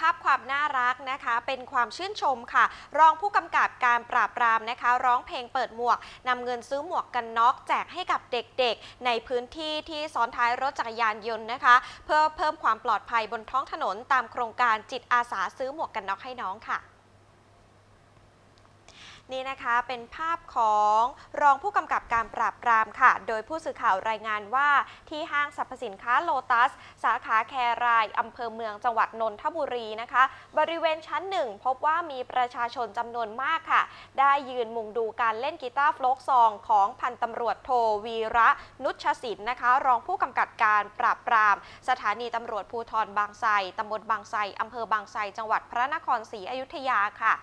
ภาพความน่ารักนะคะเป็นความชื่นชมค่ะ รองผู้กำกับการปราบปรามนะคะ ร้องเพลงเปิดหมวกนำเงินซื้อหมวกกันน็อกแจกให้กับเด็กๆ ในพื้นที่ที่ซ้อนท้ายรถจักรยานยนต์นะคะ เพื่อเพิ่มความปลอดภัยบนท้องถนนตามโครงการจิตอาสาซื้อหมวกกันน็อกให้น้องค่ะ นี่นะคะเป็นภาพของรองผู้กำกับการปราบปรามค่ะ โดยผู้สื่อข่าวรายงานว่าที่ห้างสรรพสินค้าโลตัส สาขาแครายอำเภอเมืองจังหวัดนนทบุรีนะคะ บริเวณชั้นหนึ่งพบว่ามีประชาชนจำนวนมากค่ะ ได้ยืนมุงดูการเล่นกีตาร์โฟลกซองของพันตำรวจโทวีระนุชศินนะคะ รองผู้กำกับการปราบปราม สถานีตำรวจภูธรบางไทรตำบลบางไทรอำเภอบางไทรจังหวัดพระนครศรีอยุธยาค่ะ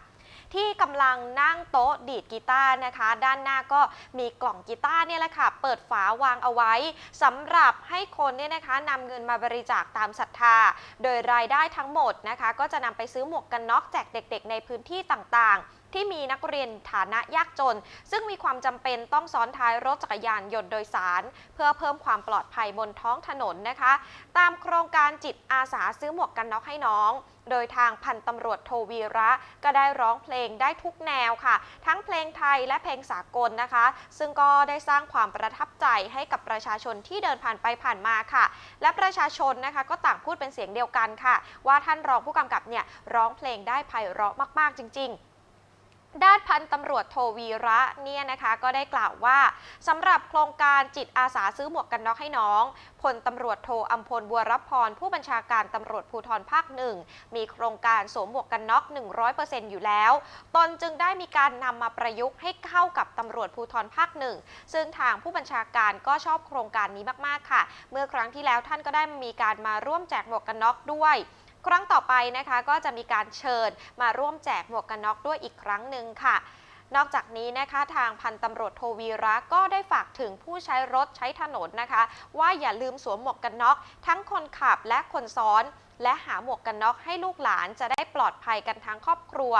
ที่กำลังนั่งโต๊ะดีดกีตาร์นะคะ ด้านหน้าก็มีกล่องกีตาร์เนี่ยแหละค่ะ เปิดฝาวางเอาไว้สำหรับ ให้คนเนี่ยนะคะนำเงินมาบริจาคตามศรัทธา โดยรายได้ทั้งหมดนะคะ ก็จะนำไปซื้อหมวกกันน็อกแจกเด็ก ๆ ในพื้นที่ต่างๆที่มีนักเรียนฐานะยากจน ซึ่งมีความจำเป็นต้องซ้อนท้ายรถจักรยานยนต์โดยสาร เพื่อเพิ่มความปลอดภัยบนท้องถนนนะคะ ตามโครงการจิตอาสาซื้อหมวกกันน็อกให้น้อง โดยทางพันตำรวจโทวีระ ก็ได้ร้องเพลงได้ทุกแนวค่ะ ทั้งเพลงไทยและเพลงสากลนะคะ ซึ่งก็ได้สร้างความประทับใจให้กับประชาชนที่เดินผ่านไปผ่านมาค่ะ และประชาชนนะคะก็ต่างพูดเป็นเสียงเดียวกันค่ะ ว่าท่านรองผู้กำกับเนี่ยร้องเพลงได้ไพเราะมาก ๆ จริง ๆ พันตำรวจโทวีระเนี่ยนะคะก็ได้กล่าวว่าสำหรับโครงการจิตอาสาซื้อหมวกกันน็อกให้น้องพลตำรวจโทอัมพลบัวรับพรผู้บัญชาการตำรวจภูธรภาคหนึ่งมีโครงการสวมหมวกกันน็อก 100%อยู่แล้ว ตนจึงได้มีการนำมาประยุกต์ให้เข้ากับตำรวจภูธรภาคหนึ่งซึ่งทางผู้บัญชาการก็ชอบโครงการนี้มาก ๆ ค่ะ เมื่อครั้งที่แล้วท่านก็ได้มีการมาร่วมแจกหมวกกันน็อกด้วย ครั้งต่อไปนะคะก็จะมีการเชิญมาร่วมแจกหมวกกันน็อกด้วยอีกครั้งหนึ่งค่ะนอกจากนี้นะคะทางพันตำรวจโทวีระก็ได้ฝากถึงผู้ใช้รถใช้ถนนนะคะ ว่าอย่าลืมสวมหมวกกันน็อกทั้งคนขับและคนซ้อน และหาหมวกกันน็อกให้ลูกหลานจะได้ปลอดภัยกันทั้งครอบครัว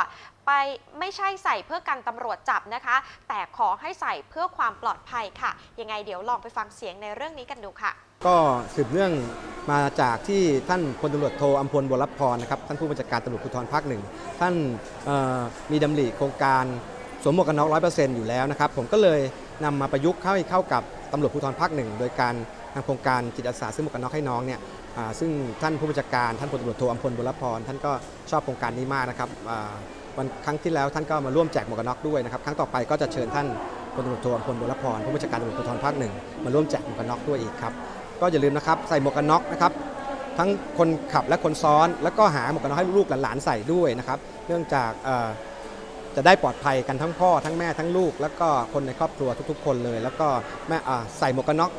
ไปไม่ใช่ใส่เพื่อกันตำรวจจับนะคะ แต่ขอให้ใส่เพื่อความปลอดภัยค่ะ ยังไงเดี๋ยวลองไปฟังเสียงในเรื่องนี้กันดูค่ะ ก็สืบเนื่องมาจากที่ท่านพลตำรวจโทอัมพลบัวรับพรนะครับท่านผู้บัญชาการตำรวจภูธรภาคหนึ่งท่านมีดำริโครงการสวมหมวกกันน็อกร้อยเปอร์เซ็นต์อยู่แล้วนะครับ ผมก็เลยนำมาประยุกต์เข้าเข้ากับตำรวจภูธรภาคหนึ่งโดยการทำโครงการจิตอาสาซื้อหมวกกันน็อกให้น้องเนี่ยซึ่งท่านผู้บัญชาการท่านพลตำรวจโทอัมพลบัวรับพรท่านก็ชอบโครงการนี้มากนะครับวันครั้งที่แล้วท่านก็มาร่วมแจกหมวกกันน็อกด้วยนะครับครั้งต่อไปก็จะเชิญท่านพลตำรวจโทอัมพลบัวรับพรผู้บัญชาการตำรวจภูธรภาคหนึ่งมาร่วมแจกหมวกกันน็อกด้วยอีกครับ ก็อย่าลืมนะครับใส่หมวกกันน็อกนะครับทั้งคนขับและคนซ้อน แล้วก็หาหมวกกันน็อกให้ลูกหลานใส่ด้วยนะครับ เนื่องจากจะได้ปลอดภัยกันทั้งพ่อทั้งแม่ทั้งลูก แล้วก็คนในครอบครัวทุกๆ คนเลย แล้วก็แม่ใส่หมวกกันน็อก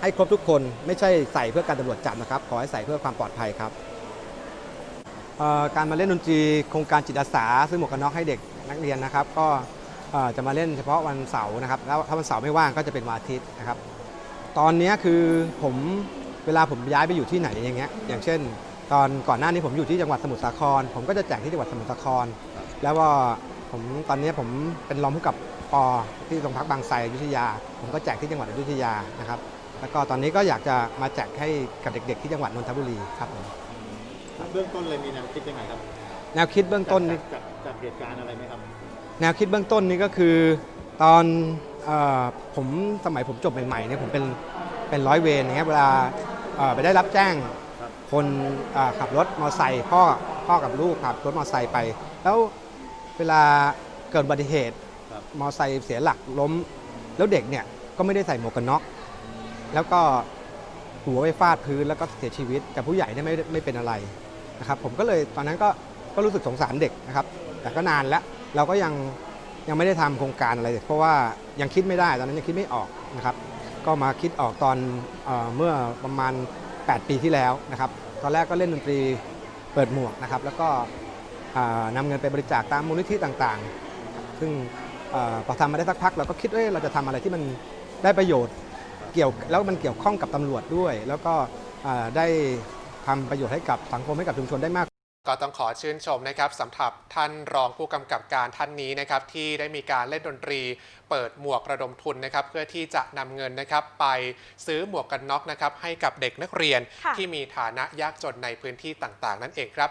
ให้ครบทุกคนไม่ใช่ใส่เพื่อการตำรวจจับนะครับ ขอให้ใส่เพื่อความปลอดภัยครับการมาเล่นดนตรีโครงการจิตอาสาซื้อหมวกกันน็อกให้เด็กนักเรียนนะครับ ก็จะมาเล่นเฉพาะวันเสาร์นะครับแล้วถ้าวันเสาร์ไม่ว่างก็จะเป็นวันอาทิตย์นะครับ ตอนเนี้ยคือผมเวลาผมย้ายไปอยู่ที่ไหนอย่างเงี้ยอย่างเช่น ตอนก่อนหน้านี้ผมอยู่ที่จังหวัดสมุทรสาคร ผมก็จะแจกที่จังหวัดสมุทรสาคร แล้วก็ผมตอนเนี้ยผมเป็นรองผู้กับปอที่โรงพักบางไทรอยุธยา ผมก็แจกที่จังหวัดอยุธยานะครับ แล้วก็ตอนนี้ก็อยากจะมาแจกให้กับเด็ก ๆ ที่จังหวัดนนทบุรีครับผมเบื้องต้นเลยมีแนวคิดยังไงครับ แนวคิดเบื้องต้นนี่จากจากเหตุการณ์อะไรไหมครับ แนวคิดเบื้องต้นนี้ก็คือตอนเออ ผมสมัยผมจบใหม่ๆเนี่ยผมเป็นเป็นร้อยเวรอย่างเงี้ยเวลาไปได้รับแจ้งคนขับรถมอเตอร์ไซค์พ่อพ่อกับลูกขับรถมอเตอร์ไซค์ไป แล้วเวลาเกิดอุบัติเหตุมอเตอร์ไซค์เสียหลักล้ม แล้วเด็กเนี่ยก็ไม่ได้ใส่หมวกกันน็อกแล้วก็หัวไปฟาดพื้นแล้วก็เสียชีวิตแต่ผู้ใหญ่เนี่ยไม่ไม่เป็นอะไรนะครับผมก็เลยตอนนั้นก็ก็รู้สึกสงสารเด็กนะครับ แต่ก็นานแล้วเราก็ยัง ยังไม่ได้ทำโครงการอะไรเพราะว่ายังคิดไม่ได้ตอนนั้นยังคิดไม่ออกนะครับ ก็มาคิดออกตอนเอเมื่อประมาณ 8 ปีที่แล้วนะครับ ตอนแรกก็เล่นดนตรีเปิดหมวกนะครับ แล้วก็อ่านำเงินไปบริจาคตามมูลนิธิต่างๆ ซึ่งอพอทำมาได้สักพักเราก็คิดว่าเราจะทำอะไรที่มันได้ประโยชน์เกี่ยวแล้วมันเกี่ยวข้องกับตำรวจด้วย แล้วก็ได้ทำประโยชน์ให้กับสังคมให้กับชุมชนได้มาก ก็ต้องขอชื่นชมนะครับสำหรับท่านรองผู้กำกับการท่านนี้นะครับที่ได้มีการเล่นดนตรี เปิดหมวกระดมทุนนะครับเพื่อที่จะนำเงินนะครับไปซื้อหมวกกันน็อกนะครับให้กับเด็กนักเรียนค่ะที่มีฐานะยากจนในพื้นที่ต่างๆ นั่นเองครับ